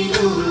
You.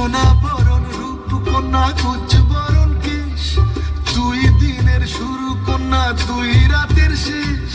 সোনা বরণ রূপ কন্যা কুচ বরণ কেশ। দুই দিনের শুরু কন্যা দুই রাতের শেষ।